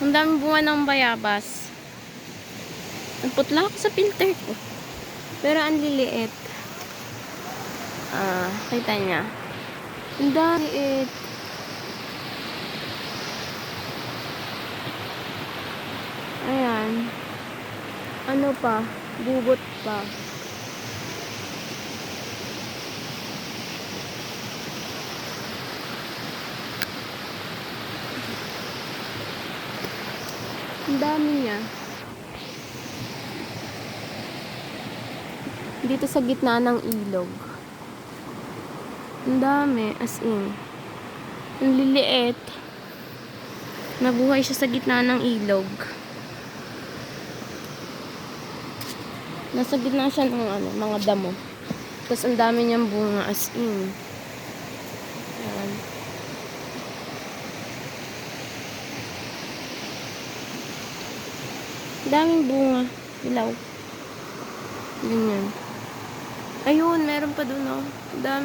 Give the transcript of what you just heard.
Ang daming bunga ng bayabas. Ang putla ako sa filter ko. Pero ang liliit. Ah, kita niya. Ang daliit. Ayan. Ano pa? Bubot pa. Ang dami niya. Dito sa gitna ng ilog. Ang dami, as in. Ang liliit. Nabuhay siya sa gitna ng ilog. Nasa gitna siya ng ano, mga damo. Tapos ang dami niyang bunga as in. Daming bunga. Ilaw. Ganyan. Ayun, meron pa dun oh. Dami.